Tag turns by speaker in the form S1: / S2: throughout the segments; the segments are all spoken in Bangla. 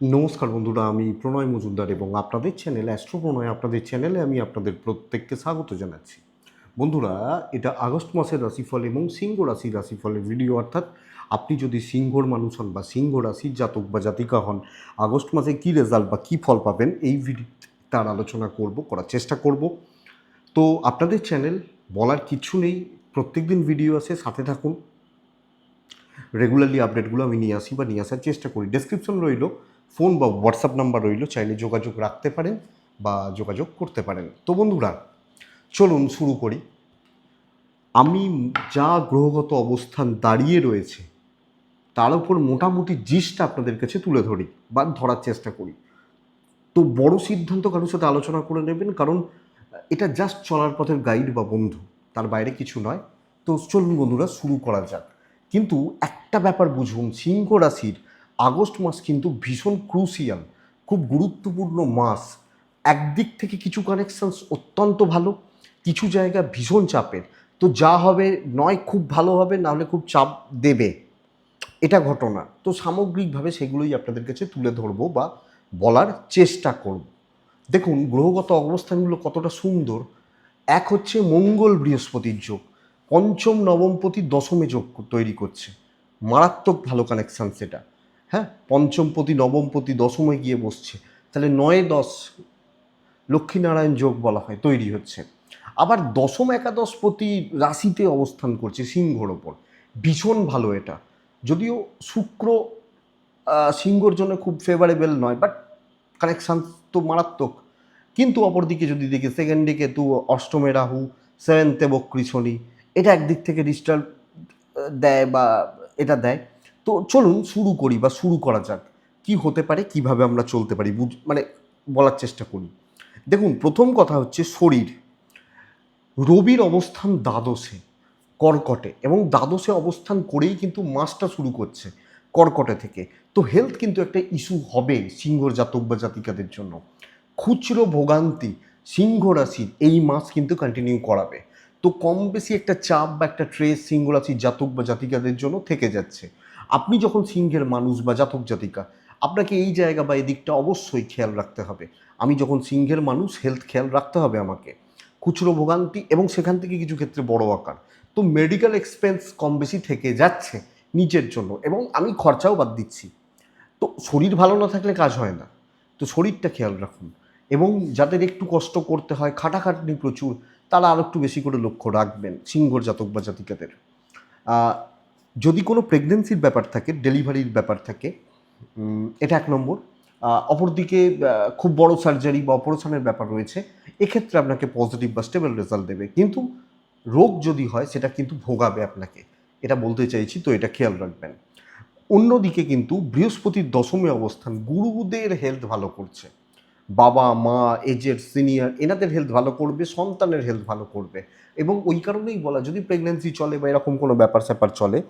S1: নমস্কার বন্ধুরা, আমি প্রণয় মজুমদার এবং আপনাদের চ্যানেল অ্যাস্ট্রো প্রণয় আপনাদের চ্যানেলে আমি আপনাদের প্রত্যেককে স্বাগত জানাচ্ছি। বন্ধুরা, এটা আগস্ট মাসের রাশিফল এবং সিংহ রাশির রাশিফলের ভিডিও অর্থাৎ আপনি যদি সিংহর মানুষ হন বা সিংহ রাশির জাতক বা জাতিকা হন, আগস্ট মাসে কী রেজাল্ট বা কী ফল পাবেন এই ভিডিও তার আলোচনা করব, করার চেষ্টা করব। তো আপনাদের চ্যানেল বলার কিছু নেই, প্রত্যেকদিন ভিডিও আসে, সাথে থাকুন। রেগুলারলি আপডেটগুলো আমি নিয়ে আসি বা নিয়ে আসার চেষ্টা করি। ডেসক্রিপশন রইল ফোন বা হোয়াটসঅ্যাপ নাম্বার রইল, চাইলে যোগাযোগ রাখতে পারেন বা যোগাযোগ করতে পারেন। তো বন্ধুরা, চলুন শুরু করি। আমি যা গ্রহগত অবস্থান দাঁড়িয়ে রয়েছে, তার উপর মোটামুটি জিসটা আপনাদের কাছে তুলে ধরি বা ধরার চেষ্টা করি। তো বড় সিদ্ধান্ত কারোর সাথে আলোচনা করে নেবেন, কারণ এটা জাস্ট চলার পথের গাইড বা বন্ধু, তার বাইরে কিছু নয়। তো চলুন বন্ধুরা, শুরু করা যাক। কিন্তু একটা ব্যাপার বুঝুন, সিংহ রাশির আগস্ট মাস কিন্তু ভীষণ ক্রুশিয়াল খুব গুরুত্বপূর্ণ মাস। একদিক থেকে কিছু কানেকশানস অত্যন্ত ভালো, কিছু জায়গা ভীষণ চাপের। তো যা হবে নয় খুব ভালো হবে নাহলে খুব চাপ দেবে। এটা ঘটনা। তো সামগ্রিকভাবে সেগুলোই আপনাদের কাছে তুলে ধরবো বা বলার চেষ্টা করব। দেখুন, গ্রহগত অবস্থানগুলো কতটা সুন্দর। এক হচ্ছে মঙ্গল বৃহস্পতির যোগ। পঞ্চম নবমপতি দশমে যোগ তৈরি করছে। মারাত্মক ভালো কানেকশান সেটা। হ্যাঁ পঞ্চমপতি নবমপতি দশমে গিয়ে বসছে। তাহলে নয় দশ লক্ষ্মীনারায়ণ যোগ বলা হয়, তৈরি হচ্ছে। আবার দশম একাদশপতি রাশিতে অবস্থান করছে সিংহর ওপর। ভীষণ ভালো এটা। যদিও শুক্র সিংহর জন্য খুব ফেভারেবল নয় বাট কানেকশান তো মারাত্মক। কিন্তু অপরদিকে যদি দেখি সেকেন্ড দিকে তু অষ্টমে রাহু সেভেন্থে বক্রী শনি, এটা একদিক থেকে ডিস্টার্ব দেয় বা এটা দেয়। তো চলুন শুরু করি বা শুরু করা যাক। কি হতে পারে, কীভাবে আমরা চলতে পারি, বুঝ মানে বলার চেষ্টা করি। দেখুন, প্রথম কথা হচ্ছে শরীর। রবির অবস্থান দ্বাদশে, কর্কটে এবং দ্বাদশে অবস্থান করেই কিন্তু মাসটা শুরু করছে কর্কটে থেকে। তো হেলথ কিন্তু একটা ইস্যু হবে সিংহর জাতক বা জাতিকাদের জন্য। খুচরো ভোগান্তি সিংহ রাশির এই মাস কিন্তু কন্টিনিউ করাবে। তো কম বেশি একটা চাপ বা একটা ট্রেস সিংহ রাশির জাতক বা জাতিকাদের জন্য থেকে যাচ্ছে। আপনি যখন সিংহের মানুষ বা জাতক জাতিকা, আপনাকে এই জায়গা বা এদিকটা অবশ্যই খেয়াল রাখতে হবে। আমি যখন সিংহের মানুষ হেলথ খেয়াল রাখতে হবে আমাকে। খুচরো ভোগান্তি এবং সেখান থেকে কিছু ক্ষেত্রে বড় আকার। তো মেডিকেল এক্সপেন্স কম বেশি থেকে যাচ্ছে নিজের জন্য এবং আমি খরচাও বাদ দিচ্ছি। তো শরীর ভালো না থাকলে কাজ হয় না। তো শরীরটা খেয়াল রাখুন এবং যাদের একটু কষ্ট করতে হয়, খাটাখাটনি প্রচুর, তারা আরও একটু বেশি করে লক্ষ্য রাখবেন সিংহর জাতক বা জাতিকাদের। যদি কোনো প্রেগনেন্সির ব্যাপার থাকে ডেলিভারির ব্যাপার থাকে এটা এক নম্বর। অপরদিকে খুব বড় সার্জারি বা অপারেশনের ব্যাপার রয়েছে, এক্ষেত্রে আপনাকে পজিটিভ বা স্টেবল রেজাল্ট দেবে। কিন্তু রোগ যদি হয়, সেটা কিন্তু ভোগাবে আপনাকে। এটা বলতে চাইছি, তো এটা খেয়াল রাখবেন। অন্যদিকে কিন্তু বৃহস্পতির দশমে অবস্থান গুরুদের হেলথ ভালো করছে। বাবা, মা এজের সিনিয়র এনাদের হেলথ ভালো করবে, সন্তানের হেলথ ভালো করবে। এবং ওই কারণেই বলা, যদি প্রেগনেন্সি চলে বা এরকম কোনো ব্যাপার স্যাপার চলে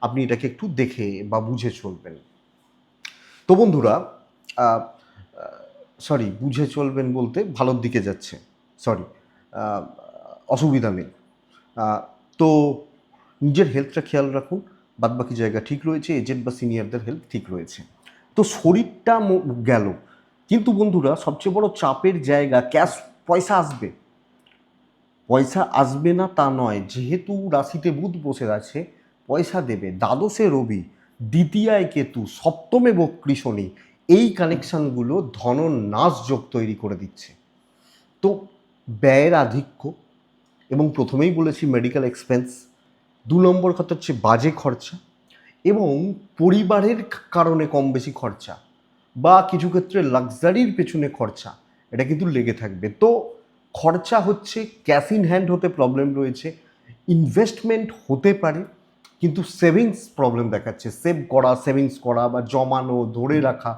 S1: আপনি এটাকে একটু দেখে বা বুঝে চলবেন। তো বন্ধুরা সরি বুঝে চলবেন বলতে ভালোর দিকে যাচ্ছে। সরি অসুবিধা নেই। তো নিজের হেলথটা খেয়াল রাখুন, বাদবাকি জায়গা ঠিক রয়েছে এজেন্ট বা সিনিয়রদের হেলথ ঠিক রয়েছে। তো শরীরটা গেল। কিন্তু বন্ধুরা, সবচেয়ে বড় চাপের জায়গা ক্যাশ পয়সা আসবে। পয়সা আসবে না তা নয়, যেহেতু রাশিতে বুধ বসে আছে পয়সা দেবে, দ্বাদশে রবি, দ্বিতীয়ায় কেতু, সপ্তমে বক্রী শনি, এই কানেকশানগুলো ধন নাশ যোগ তৈরি করে দিচ্ছে। তো ব্যয়ের আধিক্য এবং প্রথমেই বলেছি মেডিকেল এক্সপেন্স দু নম্বর কথা হচ্ছে বাজে খরচা এবং পরিবারের কারণে কম বেশি খরচা বা কিছু ক্ষেত্রে লাক্সারির পেছনে খরচা, এটা কিন্তু লেগে থাকবে। তো খরচা হচ্ছে ক্যাশ ইন হ্যান্ড হতে প্রবলেম রয়েছে ইনভেস্টমেন্ট হতে পারে কিন্তু সেভিংস প্রবলেম দেখাচ্ছে। সেভ করা সেভিংস করা বা জমানো ধরে রাখা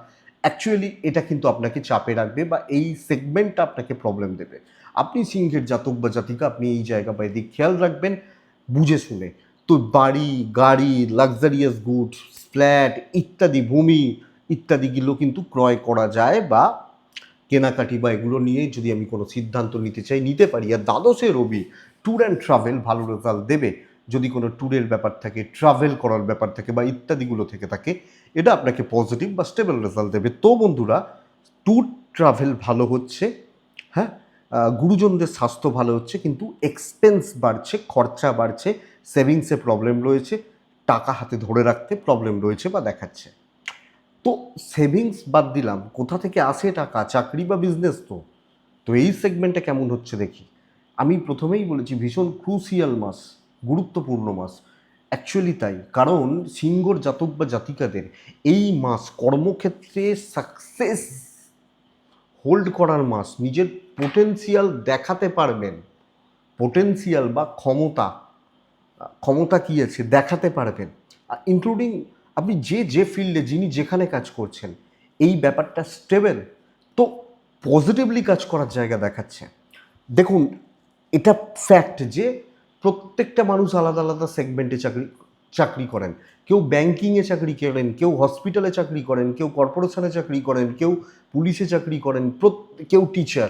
S1: অ্যাকচুয়ালি এটা কিন্তু আপনাকে চাপে রাখবে বা এই সেগমেন্টটা আপনাকে প্রবলেম দেবে। আপনি সিংহের জাতক বা জাতিকা আপনি এই জায়গা বা এদিক খেয়াল রাখবেন বুঝে শুনে। তো বাড়ি গাড়ি লাক্সারিয়াস গুডস ফ্ল্যাট ইত্যাদি ভূমি ইত্যাদিগুলো কিন্তু ক্রয় করা যায় বা কেনাকাটি বা এগুলো নিয়ে যদি আমি কোনো সিদ্ধান্ত নিতে চাই নিতে পারি। আর দ্বাদশে রবি ট্যুর অ্যান্ড ট্রাভেল ভালো রেজাল্ট দেবে। যদি কোনো ট্যুরের ব্যাপার থাকে ট্রাভেল করার ব্যাপার থাকে বা ইত্যাদিগুলো থেকে থাকে, এটা আপনাকে পজিটিভ বা স্টেবল রেজাল্ট দেবে। তো বন্ধুরা, ট্যুর ট্রাভেল ভালো হচ্ছে হ্যাঁ? গুরুজনদের স্বাস্থ্য ভালো হচ্ছে, কিন্তু এক্সপেন্স বাড়ছে, খরচা বাড়ছে সেভিংসে প্রবলেম রয়েছে, টাকা হাতে ধরে রাখতে প্রবলেম রয়েছে বা দেখাচ্ছে। তো সেভিংস বাদ দিলাম, কোথা থেকে আসে টাকা? চাকরি বা বিজনেস তো? তো এই সেগমেন্টটা কেমন হচ্ছে দেখি। আমি প্রথমেই বলেছি, ভীষণ ক্রুসিয়াল মাস। গুরুত্বপূর্ণ মাস। অ্যাকচুয়ালি তাই, কারণ সিংহর জাতক বা জাতিকাদের এই মাস কর্মক্ষেত্রে সাকসেস হোল্ড করার মাস। নিজের পোটেন্সিয়াল দেখাতে পারবেন। পোটেন্সিয়াল বা ক্ষমতা ক্ষমতা কী আছে দেখাতে পারবেন। ইনক্লুডিং আপনি যে যে ফিল্ডে যিনি যেখানে কাজ করছেন, এই ব্যাপারটা স্টেবল তো পজিটিভলি কাজ করার জায়গা দেখাচ্ছে। দেখুন, এটা ফ্যাক্ট যে প্রত্যেকটা মানুষ আলাদা আলাদা সেগমেন্টে চাকরি চাকরি করেন। কেউ ব্যাংকিংয়ে চাকরি করেন, কেউ হসপিটালে চাকরি করেন, কেউ কর্পোরেশনে চাকরি করেন, কেউ পুলিশে চাকরি করেন কেউ টিচার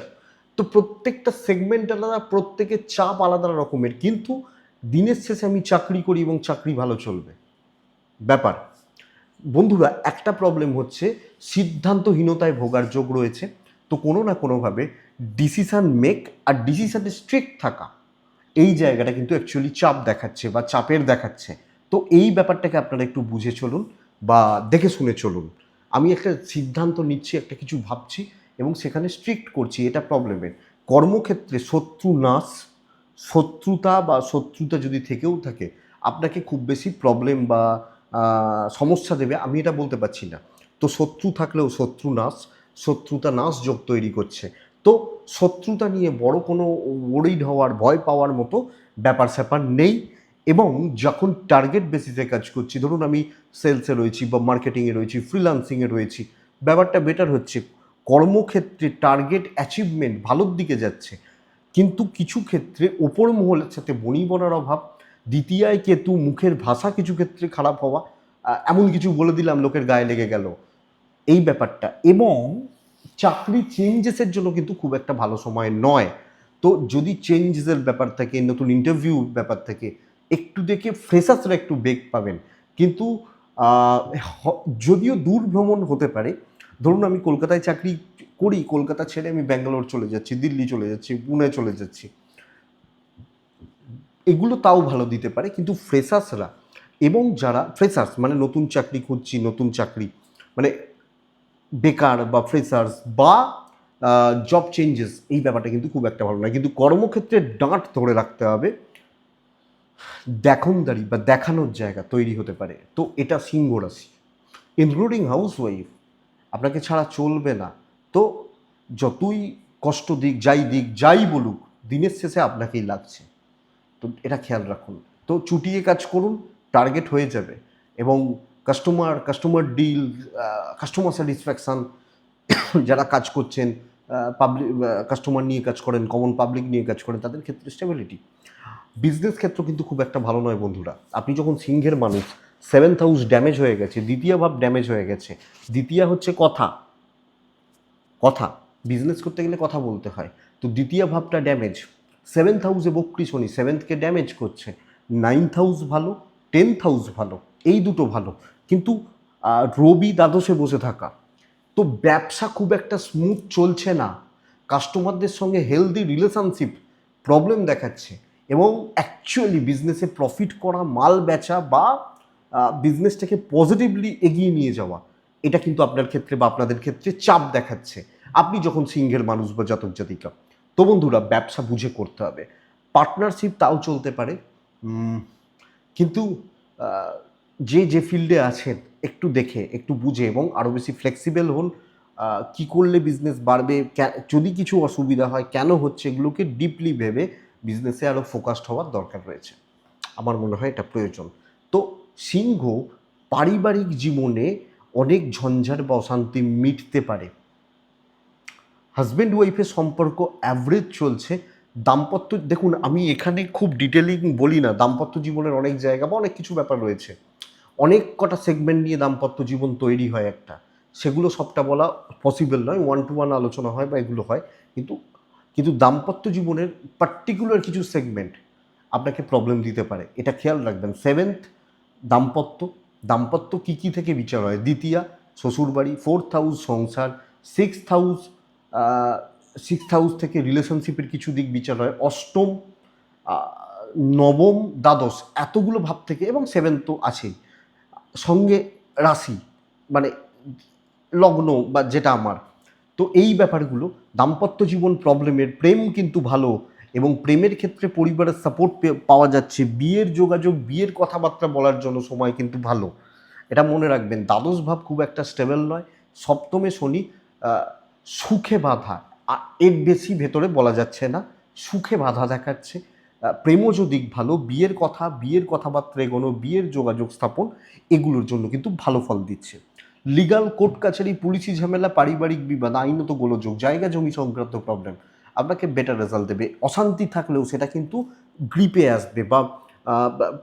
S1: তো প্রত্যেকটা সেগমেন্ট আলাদা, প্রত্যেকের চাপ আলাদা রকমের। কিন্তু দিনের শেষে আমি চাকরি করি এবং চাকরি ভালো চলবে। ব্যাপার। বন্ধুরা, একটা প্রবলেম হচ্ছে, সিদ্ধান্তহীনতায় ভোগার যোগ রয়েছে। তো কোনো না কোনোভাবে ডিসিশান মেক আর ডিসিশানে স্ট্রিক্ট থাকা। এই জায়গাটা কিন্তু অ্যাকচুয়ালি চাপ দেখাচ্ছে বা চাপের দেখাচ্ছে। তো এই ব্যাপারটাকে আপনারা একটু বুঝে চলুন বা দেখে শুনে চলুন। আমি একটা সিদ্ধান্ত নিচ্ছি, একটা কিছু ভাবছি এবং সেখানে স্ট্রিক্ট করছি, এটা প্রবলেমের কর্মক্ষেত্রে শত্রু নাশ, শত্রুতা বা শত্রুতা যদি থেকেও থাকে, আপনাকে খুব বেশি প্রবলেম বা সমস্যা দেবে, আমি এটা বলতে পারছি না। তো শত্রু থাকলেও শত্রু নাশ, শত্রুতা নাশ যোগ তৈরি করছে। তো শত্রুতা নিয়ে বড় কোনো ওরিড হওয়ার, ভয় পাওয়ার মতো ব্যাপার স্যাপার নেই এবং যখন টার্গেট বেসিসে কাজ করছি, ধরুন আমি সেলসে রয়েছি বা মার্কেটিংয়ে রয়েছি ফ্রিলান্সিংয়ে রয়েছি, ব্যাপারটা বেটার হচ্ছে। কর্মক্ষেত্রে টার্গেট অ্যাচিভমেন্ট ভালোর দিকে যাচ্ছে। কিন্তু কিছু ক্ষেত্রে ওপর মহলের সাথে বনিবনার অভাব দ্বিতীয়ায় কেতু মুখের ভাষা কিছু ক্ষেত্রে খারাপ হওয়া এমন কিছু বলে দিলাম, লোকের গায়ে লেগে গেল। এই ব্যাপারটা এবং চাকরি চেঞ্জেসের জন্য কিন্তু খুব একটা ভালো সময় নয়। তো যদি চেঞ্জেসের ব্যাপার থাকে, নতুন ইন্টারভিউ ব্যাপার থাকে, একটু দেখে ফ্রেশার্সরা একটু বেগ পাবেন। কিন্তু যদিও দূর ভ্রমণ হতে পারে, ধরুন আমি কলকাতায় চাকরি করি, কলকাতা ছেড়ে আমি ব্যাঙ্গালোর চলে যাচ্ছি, দিল্লি চলে যাচ্ছি, পুনে চলে যাচ্ছি। এগুলো তাও ভালো দিতে পারে, কিন্তু ফ্রেশার্সরা এবং যারা ফ্রেশার্স মানে নতুন চাকরি খুঁজছি, নতুন চাকরি মানে বেকার বা ফ্রেশার্স বা জব চেঞ্জেস এই ব্যাপারটা কিন্তু খুব একটা ভালো নয়। কিন্তু কর্মক্ষেত্রে ডাঁট ধরে রাখতে হবে। দেখনদারি বা দেখানোর জায়গা তৈরি হতে পারে। তো এটা সিংহ রাশি। ইনক্লুডিং হাউস ওয়াইফ আপনাকে ছাড়া চলবে না। তো যতই কষ্ট দিক, যাই দিক, যাই বলুক, দিনের শেষে আপনাকেই লাগছে। তো এটা খেয়াল রাখুন। তো চুটিয়ে কাজ করুন টার্গেট হয়ে যাবে। এবং customer customer deal customer satisfaction যারা কাজ করছেন পাবলিক কাস্টমার নিয়ে কাজ করেন কমন পাবলিক নিয়ে কাজ করেন, তাদের ক্ষেত্রে স্টেবিলিটি বিজনেস ক্ষেত্র কিন্তু খুব একটা ভালো নয় বন্ধুরা। আপনি যখন সিংহের মানুষ সেভেন্থ হাউস ড্যামেজ হয়ে গেছে, দ্বিতীয় ভাব ড্যামেজ হয়ে গেছে, দ্বিতীয় হচ্ছে কথা। কথা। বিজনেস করতে গেলে কথা বলতে হয়। তো দ্বিতীয় ভাবটা ড্যামেজ সেভেন্থ হাউসে বক্রি শনি সেভেন্থকে ড্যামেজ করছে। নাইন্থ হাউস ভালো টেন্থ হাউস ভালো। এই দুটো ভালো। কিন্তু রবি দ্বাদশে বসে থাকা। তো ব্যবসা খুব একটা স্মুথ চলছে না। কাস্টমারদের সঙ্গে হেলদি রিলেশনশিপ প্রবলেম দেখাচ্ছে। এবং অ্যাকচুয়ালি বিজনেসে প্রফিট করা, মাল বেচা বা বিজনেসটাকে পজিটিভলি এগিয়ে নিয়ে যাওয়া, এটা কিন্তু আপনার ক্ষেত্রে বা আপনাদের ক্ষেত্রে চাপ দেখাচ্ছে। আপনি যখন সিংহের মানুষ বা জাতক জাতিকা, তো বন্ধুরা ব্যবসা বুঝে করতে হবে। পার্টনারশিপ তাও চলতে পারে। কিন্তু যে যে ফিল্ডে আছেন, একটু দেখে, একটু বুঝে এবং আরও বেশি ফ্লেক্সিবল হন কি করলে বিজনেস বাড়বে যদি কিছু অসুবিধা হয়, কেন হচ্ছে, এগুলোকে ডিপলি ভেবে বিজনেসে আরও ফোকাসড হওয়ার দরকার রয়েছে। আমার মনে হয় এটা প্রয়োজন। তো সিংহ পারিবারিক জীবনে অনেক ঝঞ্ঝাট বা অশান্তি মিটতে পারে। হাজব্যান্ড ওয়াইফের সম্পর্ক অ্যাভারেজ চলছে, দাম্পত্য, দেখুন, আমি এখানে খুব ডিটেলিং বলি না, দাম্পত্য জীবনের অনেক জায়গা বা অনেক কিছু ব্যাপার রয়েছে। অনেক কটা সেগমেন্ট নিয়ে দাম্পত্য জীবন তৈরি হয় একটা। সেগুলো সবটা বলা পসিবল নয় ওয়ান টু ওয়ান আলোচনা হয় বা এগুলো হয়। কিন্তু কিন্তু দাম্পত্য জীবনের পার্টিকুলার কিছু সেগমেন্ট আপনাকে প্রবলেম দিতে পারে। এটা খেয়াল রাখবেন। সেভেন্থ দাম্পত্য। দাম্পত্য কী কী থেকে বিচার হয়? দ্বিতীয়া, শ্বশুরবাড়ি। ফোর্থ হাউস সংসার। সিক্স হাউস সিক্স হাউস থেকে রিলেশনশিপের কিছু দিক বিচার হয়। অষ্টম নবম, দ্বাদশ। এতগুলো ভাব থেকে এবং সেভেন তো আছেই। সঙ্গে রাশি মানে লগ্ন বা যেটা আমার। তো এই ব্যাপারগুলো দাম্পত্য জীবন প্রবলেমের প্রেম কিন্তু ভালো এবং প্রেমের ক্ষেত্রে পরিবারের সাপোর্ট পাওয়া যাচ্ছে। বিয়ের যোগাযোগ, বিয়ের কথাবার্তা বলার জন্য সময় কিন্তু ভালো। এটা মনে রাখবেন, দ্বাদশ ভাব খুব একটা স্টেবল নয়। সপ্তমে শনি সুখে বাধা। এর বেশি ভেতরে বলা যাচ্ছে না। সুখে বাধা দেখাচ্ছে। প্রেমজ দিক ভালো, বিয়ের কথা, বিয়ের কথাবার্তা এগোনো বিয়ের যোগাযোগ স্থাপন এগুলোর জন্য কিন্তু ভালো ফল দিচ্ছে। লিগাল কোর্ট কাছারি, পুলিশি ঝামেলা, পারিবারিক বিবাদ, আইনত গোলযোগ, জায়গা জমি সংক্রান্ত প্রবলেম আপনাকে বেটার রেজাল্ট দেবে। অশান্তি থাকলেও সেটা কিন্তু গ্রিপে আসবে বা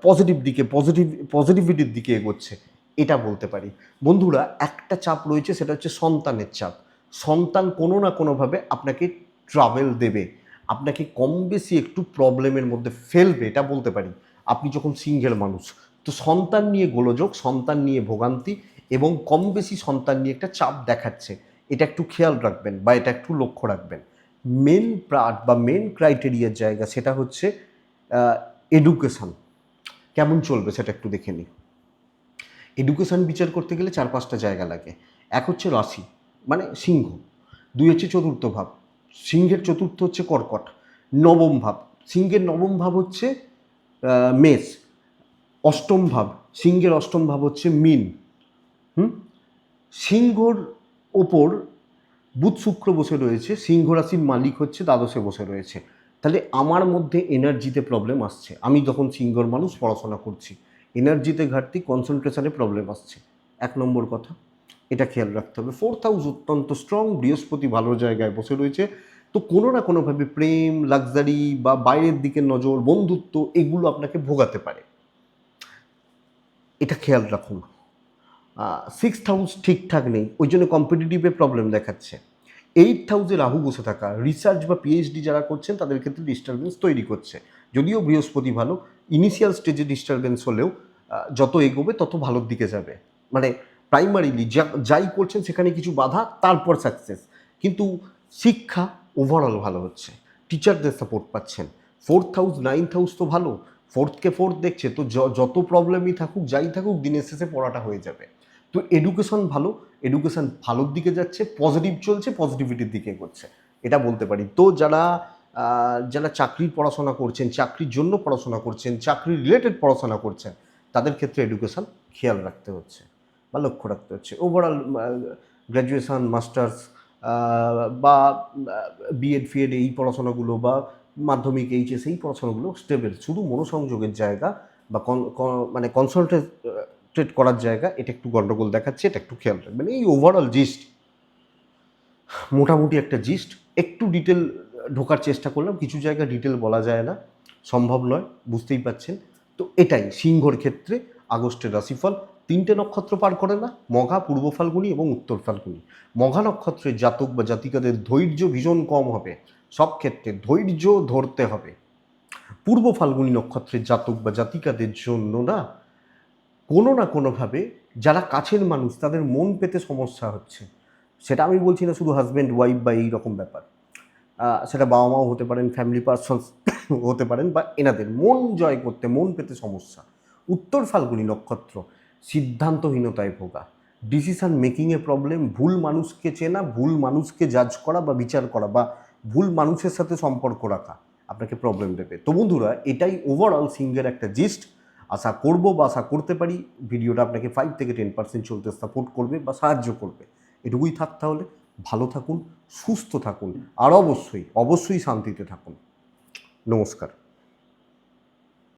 S1: পজিটিভ দিকে পজিটিভ পজিটিভিটির দিকে এগোচ্ছে, এটা বলতে পারি। বন্ধুরা, একটা চাপ রয়েছে, সেটা হচ্ছে সন্তানের চাপ। সন্তান কোনো না কোনোভাবে আপনাকে ট্রাভেল দেবে। আপনাকে কম বেশি একটু প্রবলেমের মধ্যে ফেলবে, এটা বলতে পারি। আপনি যখন সিঙ্গেল মানুষ, তো সন্তান নিয়ে গোলযোগ, সন্তান নিয়ে ভোগান্তি এবং কম বেশি সন্তান নিয়ে একটা চাপ দেখাচ্ছে, এটা একটু খেয়াল রাখবেন বা এটা একটু লক্ষ্য রাখবেন। মেন পার্ট বা মেন ক্রাইটেরিয়ার জায়গা সেটা হচ্ছে এডুকেশন কেমন চলবে সেটা একটু দেখে নিই। এডুকেশন বিচার করতে গেলে চার পাঁচটা জায়গা লাগে। এক হচ্ছে রাশি মানে সিংহ। দুই হচ্ছে চতুর্থ ভাব। সিংহের চতুর্থ হচ্ছে কর্কট, নবম ভাব। সিংহের নবম ভাব হচ্ছে মেষ। অষ্টম ভাব, সিংহের অষ্টম ভাব হচ্ছে মিন। হুম? সিংহর ওপর বুধ শুক্র বসে রয়েছে, সিংহ রাশির মালিক হচ্ছে দ্বাদশে বসে রয়েছে। তাহলে আমার মধ্যে এনার্জিতে প্রবলেম আসছে। আমি যখন সিংহর মানুষ, পড়াশোনা করছি, এনার্জিতে ঘাটতি কনসেন্ট্রেশনে প্রবলেম আসছে। এক নম্বর কথা। এটা খেয়াল রাখতে হবে। ফোর্থ হাউস অত্যন্ত স্ট্রং বৃহস্পতি ভালো জায়গায় বসে রয়েছে। তো কোনো না কোনোভাবে প্রেম লাক্সারি বা বাইরের দিকে নজর, বন্ধুত্ব এগুলো আপনাকে ভোগাতে পারে। এটা খেয়াল রাখুন। সিক্স হাউস ঠিকঠাক নেই, ওই জন্য কম্পিটিটিভে প্রবলেম দেখাচ্ছে। এইট হাউসে রাহু বসে থাকা রিসার্চ বা পিএইচডি যারা করছেন, তাদের ক্ষেত্রে ডিস্টারবেন্স তৈরি করছে। যদিও বৃহস্পতি ভালো ইনিশিয়াল স্টেজে ডিস্টারবেন্স হলেও যত এগোবে তত ভালোর দিকে যাবে। মানে প্রাইমারিলি যা, যাই করছেন সেখানে কিছু বাধা, তারপর সাকসেস কিন্তু শিক্ষা ওভারঅল ভালো হচ্ছে। টিচারদের সাপোর্ট পাচ্ছেন। ফোর্থ হাউস নাইন্থ হাউস তো ভালো। ফোর্থকে ফোর্থ দেখছে, তো যত প্রবলেমই থাকুক, যাই থাকুক, দিনের শেষে পড়াটা হয়ে যাবে। তো এডুকেশন ভালো এডুকেশন ভালোর দিকে যাচ্ছে পজিটিভ চলছে পজিটিভিটির দিকে এগোচ্ছে। এটা বলতে পারি। তো যারা যারা চাকরির পড়াশোনা করছেন, চাকরির জন্য পড়াশোনা করছেন চাকরি রিলেটেড পড়াশোনা করছেন, তাদের ক্ষেত্রে এডুকেশন খেয়াল রাখতে হচ্ছে। বা লক্ষ্য রাখতে হচ্ছে। ওভারঅল গ্র্যাজুয়েশন মাস্টার্স বা বিএড ফিএড এই পড়াশোনাগুলো বা মাধ্যমিক এইচএস এই পড়াশোনাগুলো স্টেবল শুধু মনোসংযোগের জায়গা বা মানে কনসেন্ট্রেট করার জায়গা, এটা একটু গন্ডগোল দেখাচ্ছে, এটা একটু খেয়াল রাখবেন। এই ওভারঅল জিস্ট মোটামুটি একটা জিস্ট একটু ডিটেল ঢোকার চেষ্টা করলাম, কিছু জায়গা ডিটেল বলা যায় না, সম্ভব নয়, বুঝতেই পাচ্ছেন তো এটাই, সিংহর ক্ষেত্রে আগস্টের রাশিফল তিনটে নক্ষত্র পার করে না, মঘা, পূর্ব ফাল্গুনি এবং উত্তর ফাল্গুনি। মঘা নক্ষত্রের জাতক বা জাতিকাদের ধৈর্য ভীষণ কম হবে, সব ক্ষেত্রে ধৈর্য ধরতে হবে। পূর্ব ফাল্গুনি নক্ষত্রের জাতক বা জাতিকাদের জন্য না, কোনো না কোনোভাবে যারা কাছের মানুষ, তাদের মন পেতে সমস্যা হচ্ছে। সেটা আমি বলছি না শুধু হাজব্যান্ড ওয়াইফ বা এই রকম ব্যাপার। সেটা বাবা মাও হতে পারেন ফ্যামিলি পার্সনস হতে পারেন বা এনাদের। মন জয় করতে, মন পেতে সমস্যা। উত্তর ফাল্গুনি নক্ষত্র সিদ্ধান্তহীনতায় ভোগা। ডিসিশন মেকিংয়ে প্রবলেম ভুল মানুষকে চেনা, ভুল মানুষকে জাজ করা বা বিচার করা বা ভুল মানুষের সাথে সম্পর্ক রাখা আপনাকে প্রবলেম দেবে। তো বন্ধুরা, এটাই ওভারঅল সিঙ্গের একটা জিস্ট আশা করব বা আশা করতে পারি ভিডিওটা আপনাকে ফাইভ থেকে টেন পার্সেন্ট চলতে সাপোর্ট করবে বা সাহায্য করবে। এটুকুই থাক তাহলে। ভালো থাকুন, সুস্থ থাকুন, আর অবশ্যই অবশ্যই শান্তিতে থাকুন। নমস্কার।